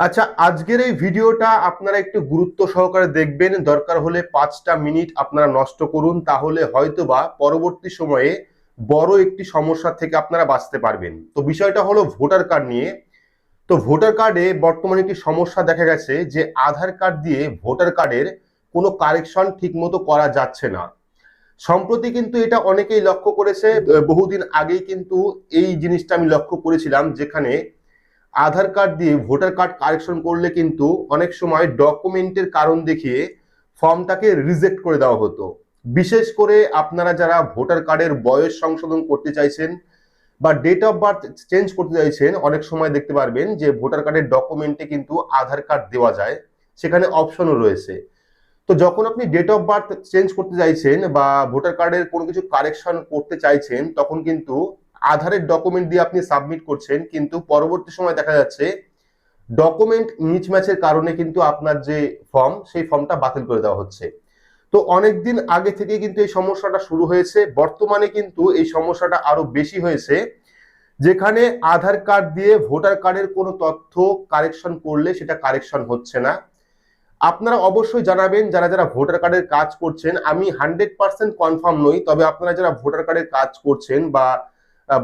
আচ্ছা আজকের এই ভিডিওটা আপনারা একটু গুরুত্ব সহকারে দেখবেন। দরকার হলে পাঁচটা মিনিট আপনারা নষ্ট করুন, তাহলে হয়তোবা পরবর্তী সময়ে বড় একটি সমস্যা থেকে আপনারা বাঁচতে পারবেন। তো বিষয়টা হলো ভোটার কার্ড নিয়ে। তো ভোটার কার্ডে বর্তমানে একটি সমস্যা দেখা গেছে যে আধার কার্ড দিয়ে ভোটার কার্ডের কোনো কারেকশন ঠিকমতো করা যাচ্ছে না। সম্প্রতি কিন্তু এটা অনেকেই লক্ষ্য করেছে। বহুদিন আগেই কিন্তু এই জিনিসটা আমি লক্ষ্য করেছিলাম, যেখানে আধার কার্ড দিয়ে ভোটার কার্ড কারেকশন করলে কিন্তু অনেক সময় ডকুমেন্টের কারণ দেখিয়ে ফর্মটাকে রিজেক্ট করে দেওয়া হতো। বিশেষ করে আপনারা যারা ভোটার কার্ডের বয়স সংশোধন করতে চাইছেন বা ডেট অফ বার্থ চেঞ্জ করতে চাইছেন, অনেক সময় দেখতে পারবেন যে ভোটার কার্ডের ডকুমেন্টে কিন্তু আধার কার্ড দেওয়া যায়, সেখানে অপশনও রয়েছে। তো যখন আপনি ডেট অফ বার্থ চেঞ্জ করতে চাইছেন বা ভোটার কার্ডের কোনো কিছু কারেকশন করতে চাইছেন, তখন কিন্তু আধারের ডকুমেন্ট দিয়ে আপনি সাবমিট করছেন, কিন্তু পরবর্তী সময় দেখা যাচ্ছে ডকুমেন্ট মিচম্যাচের কারণে কিন্তু আপনার যে ফর্ম সেই ফর্মটা বাতিল করে দেওয়া হচ্ছে। তো অনেকদিন আগে থেকে কিন্তু এই সমস্যাটা শুরু হয়েছে। বর্তমানে কিন্তু এই সমস্যাটা আরও বেশি হয়েছে, যেখানে আধার কার্ড দিয়ে ভোটার কার্ডের কোনো তথ্য কারেকশন করলে সেটা কারেকশন হচ্ছে না। আপনারা অবশ্যই জানাবেন, যারা যারা ভোটার কার্ডের কাজ করছেন, আমি হান্ড্রেড পার্সেন্ট কনফার্ম নই, তবে আপনারা যারা ভোটার কার্ডের কাজ করছেন বা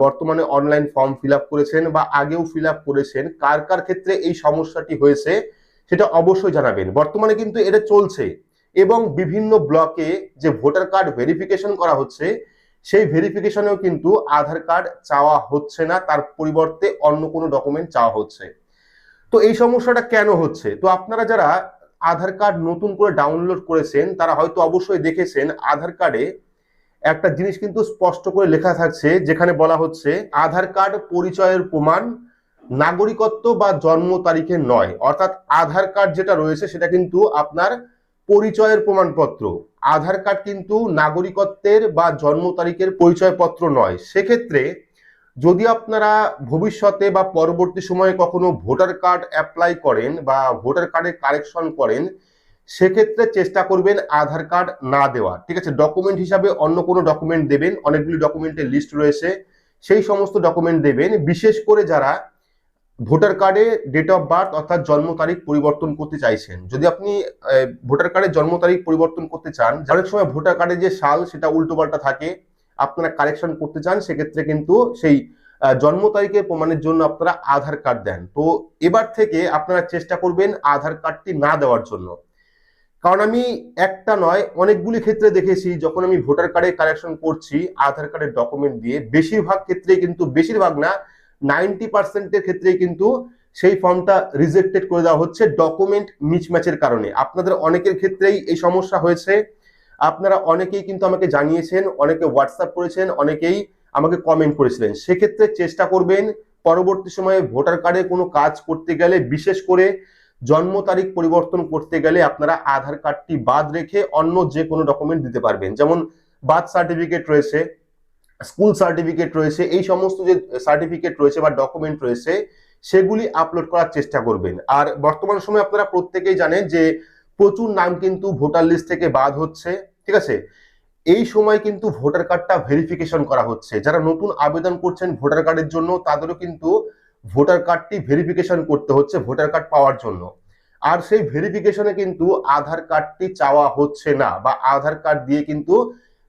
বর্তমানে অনলাইন ফর্ম ফিল করেছেন বা আগেও ফিল করেছেন, কার কার ক্ষেত্রে এই সমস্যাটি হয়েছে সেটা অবশ্যই জানাবেন। বর্তমানে কিন্তু এটা চলছে এবং বিভিন্ন ব্লকে যে ভোটার কার্ড ভেরিফিকেশন করা হচ্ছে, সেই ভেরিফিকেশনেও কিন্তু আধার কার্ড চাওয়া হচ্ছে না, তার পরিবর্তে অন্য কোনো ডকুমেন্ট চাওয়া হচ্ছে। তো এই সমস্যাটা কেন হচ্ছে? তো আপনারা যারা আধার কার্ড নতুন করে ডাউনলোড করেছেন, তারা হয়তো অবশ্যই দেখেছেন, আধার কার্ডে একটা জিনিস কিন্তু স্পষ্ট করে লেখা থাকছে, যেখানে বলা হচ্ছে, আধার কার্ড পরিচয়ের প্রমাণ নাগরিকত্ব বা জন্ম তারিখে নয়। অর্থাৎ আধার কার্ড যেটা রয়েছে, সেটা কিন্তু আপনার পরিচয়ের প্রমাণপত্র। আধার কার্ড কিন্তু নাগরিকত্বের বা জন্ম তারিখের পরিচয়পত্র নয়। সেক্ষেত্রে যদি আপনারা ভবিষ্যতে বা পরবর্তী সময়ে কখনো ভোটার কার্ড অ্যাপ্লাই করেন বা ভোটার কার্ডের কারেকশন করেন সেক্ষেত্রে চেষ্টা করবেন আধার কার্ড না দেওয়া। ঠিক আছে? ডকুমেন্ট হিসাবে অন্য কোনো ডকুমেন্ট দেবেন। অনেকগুলি ডকুমেন্টের লিস্ট রয়েছে। সেই সমস্ত ডকুমেন্ট দেবেন। বিশেষ করে যারা ভোটার কার্ডে ডেট অফ বার্থ অর্থাৎ জন্ম তারিখ পরিবর্তন করতে চাইছেন। যদি আপনি ভোটার কার্ডের জন্ম তারিখ পরিবর্তন করতে চান অনেক সময় ভোটার কার্ডের যে সাল সেটা উল্টোপাল্টা থাকে, আপনারা কারেকশন করতে চান, সেক্ষেত্রে কিন্তু সেই জন্ম তারিখের প্রমাণের জন্য আপনারা আধার কার্ড দেন। তো এবার থেকে আপনারা চেষ্টা করবেন আধার কার্ডটি না দেওয়ার জন্য। কারণ আমি একটা নয়, অনেকগুলি ক্ষেত্রে দেখেছি, যখন আমি ভোটার কার্ডে কালেকশন করছি, আধার কার্ডের ডকুমেন্ট দিয়ে, বেশিরভাগ ক্ষেত্রে কিন্তু, বেশিরভাগ না নাইনটি পার্সেন্টের ক্ষেত্রে কিন্তু সেই ফর্মটা রিজেক্টেড করে দেওয়া হচ্ছে ডকুমেন্ট মিচম্যাচের কারণে। আপনাদের অনেকের ক্ষেত্রেই এই সমস্যা হয়েছে। আপনারা অনেকেই কিন্তু আমাকে জানিয়েছেন, অনেকে হোয়াটসঅ্যাপ করেছেন, অনেকেই আমাকে কমেন্ট করেছিলেন। সেক্ষেত্রে চেষ্টা করবেন, পরবর্তী সময়ে ভোটার কার্ডে কোনো কাজ করতে গেলে, বিশেষ করে জন্ম তারিখ পরিবর্তন করতে গেলে আপনারা আধার কার্ডটি বাদ রেখে অন্য যে কোনো ডকুমেন্ট দিতে পারবেন। যেমন বার্থ সার্টিফিকেট রয়েছে স্কুল সার্টিফিকেট রয়েছে, এই সমস্ত যে সার্টিফিকেট রয়েছে বা ডকুমেন্ট রয়েছে, সেগুলি আপলোড করার চেষ্টা করবেন। আর বর্তমান সময়ে আপনারা প্রত্যেকেই জানেন যে প্রচুর নাম কিন্তু ভোটার লিস্ট থেকে বাদ হচ্ছে, ঠিক আছে? এই সময় কিন্তু ভোটার কার্ডটা ভেরিফিকেশন করা হচ্ছে। যারা নতুন আবেদন করছেন ভোটার কার্ডের জন্য, তাদেরও কিন্তু ভোটার কার্ডটি ভেরিফিকেশন করতে হচ্ছে ভোটার কার্ড পাওয়ার জন্য। আর সেই ভেরিফিকেশনে কিন্তু আধার কার্ডটি চাওয়া হচ্ছে না বা আধার কার্ড দিয়ে কিন্তু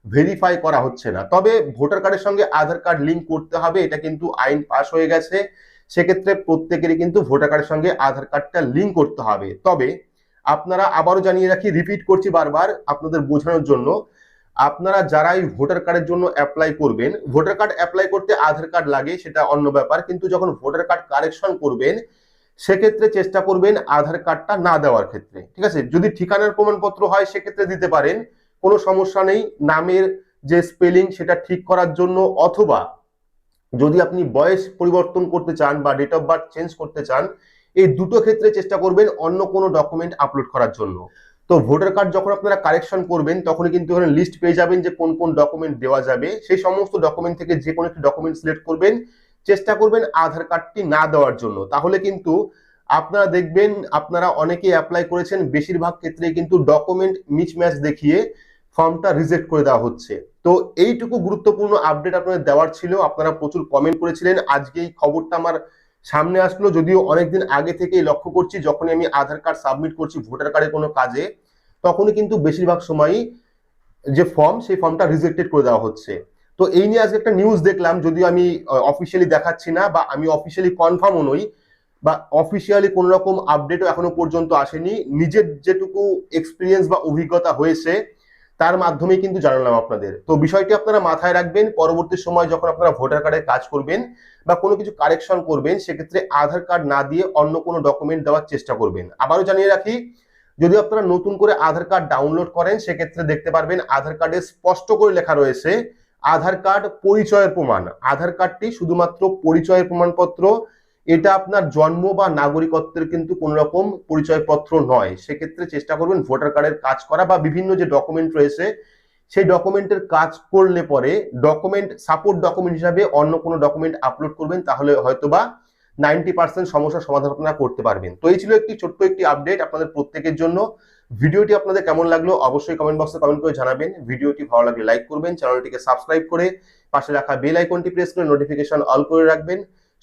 ভেরিফাই করা হচ্ছে না। তবে ভোটার কার্ডের সঙ্গে আধার কার্ড লিঙ্ক করতে হবে, এটা কিন্তু আইন পাশ হয়ে গেছে। সেক্ষেত্রে প্রত্যেকেরই কিন্তু ভোটার কার্ডের সঙ্গে আধার কার্ডটা লিঙ্ক করতে হবে। তবে আপনারা আবারও জানিয়ে রাখি রিপিট করছি বারবার আপনাদের বোঝানোর জন্য আপনারা যারাই ভোটার কার্ডের জন্য অ্যাপ্লাই করবেন, ভোটার কার্ড অ্যাপ্লাই করতে আধার কার্ড লাগে, সেটা অন্য ব্যাপার। কিন্তু যখন ভোটার কার্ড কারেকশন করবেন, সেক্ষেত্রে চেষ্টা করবেন আধার কার্ডটা না দেওয়ার ক্ষেত্রে। ঠিক আছে? যদি ঠিকানার প্রমাণপত্র হয়, সেক্ষেত্রে দিতে পারেন। কোনো সমস্যা নেই। নামের যে স্পেলিং সেটা ঠিক করার জন্য অথবা যদি আপনি বয়স পরিবর্তন করতে চান বা ডেট অফ বার্থ চেঞ্জ করতে চান, এই দুটো ক্ষেত্রে চেষ্টা করবেন অন্য কোনো ডকুমেন্ট আপলোড করার জন্য। তো ভোটার কার্ড যখন আপনারা কারেকশন করবেন, তখনই কিন্তু এখানে লিস্ট পেয়ে যাবেন যে কোন কোন ডকুমেন্ট দেওয়া যাবে। সেই সমস্ত ডকুমেন্ট থেকে যে কোনো একটি ডকুমেন্ট সিলেক্ট করবেন। চেষ্টা করবেন আধার কার্ডটি না দেওয়ার জন্য। তাহলে কিন্তু আপনারা দেখবেন, আপনারা অনেকেই অ্যাপ্লাই করেছেন, বেশিরভাগ ক্ষেত্রে কিন্তু ডকুমেন্ট মিচম্যাচ দেখিয়ে ফর্মটা রিজেক্ট করে দেওয়া হচ্ছে। তো এইটুকু গুরুত্বপূর্ণ আপডেট আপনাদের দেওয়ার ছিল। আপনারা প্রচুর কমেন্ট করেছিলেন। আজকে এই খবরটা আমার সামনে আসলো, যদিও অনেকদিন আগে থেকেই লক্ষ্য করছি, যখনই আমি আধার কার্ড সাবমিট করছি ভোটার কার্ডের কোনো কাজে, তখনই কিন্তু বেশিরভাগ সময়ই যে ফর্ম সেই ফর্মটা রিজেক্টেড করে দেওয়া হচ্ছে। তো এই নিয়ে আজকে একটা নিউজ দেখলাম, যদিও আমি অফিসিয়ালি দেখাচ্ছি না বা আমি অফিসিয়ালি কনফার্মও নই, বা অফিসিয়ালি কোনো রকম আপডেটও এখনও পর্যন্ত আসেনি। নিজের যেটুকু এক্সপিরিয়েন্স বা অভিজ্ঞতা হয়েছে তার মাধ্যমেই কিন্তু জানালাম আপনাদের। তো বিষয়টি আপনারা মাথায় রাখবেন, পরবর্তী সময় যখন আপনারা ভোটার কার্ডের কাজ করবেন বা কোনো কিছু কারেকশন করবেন, সেক্ষেত্রে আধার কার্ড না দিয়ে অন্য কোনো ডকুমেন্ট দেওয়ার চেষ্টা করবেন। আবারও জানিয়ে রাখি, যদি আপনারা নতুন করে আধার কার্ড ডাউনলোড করেন, সেক্ষেত্রে দেখতে পারবেন আধার কার্ডে স্পষ্ট করে লেখা রয়েছে, আধার কার্ড পরিচয়ের প্রমাণ। আধার কার্ডটি শুধুমাত্র পরিচয়ের প্রমাণপত্র এটা আপনার জন্ম বা নাগরিকত্বের কিন্তু কোন রকম পরিচয়পত্র নয়। সেক্ষেত্রে চেষ্টা করবেন ভোটার কার্ডের কাজ করা বা বিভিন্ন যে ডকুমেন্ট রয়েছে, সেই ডকুমেন্টের কাজ করলে পরে ডকুমেন্ট সাপোর্ট ডকুমেন্ট হিসাবে অন্য কোনো ডকুমেন্ট আপলোড করবেন, তাহলে হয়তোবা নাইনটি পার্সেন্ট সমস্যার সমাধান আপনারা করতে পারবেন। তো এই ছিল একটি ছোট্ট একটি আপডেট আপনাদের প্রত্যেকের জন্য। ভিডিওটি আপনাদের কেমন লাগল অবশ্যই কমেন্ট বক্সে কমেন্ট করে জানাবেন। ভিডিওটি ভালো লাগলে লাইক করবেন চ্যানেলটিকে সাবস্ক্রাইব করে পাশে রাখা বেল আইকনটি প্রেস করে নোটিফিকেশন অল করে রাখবেন।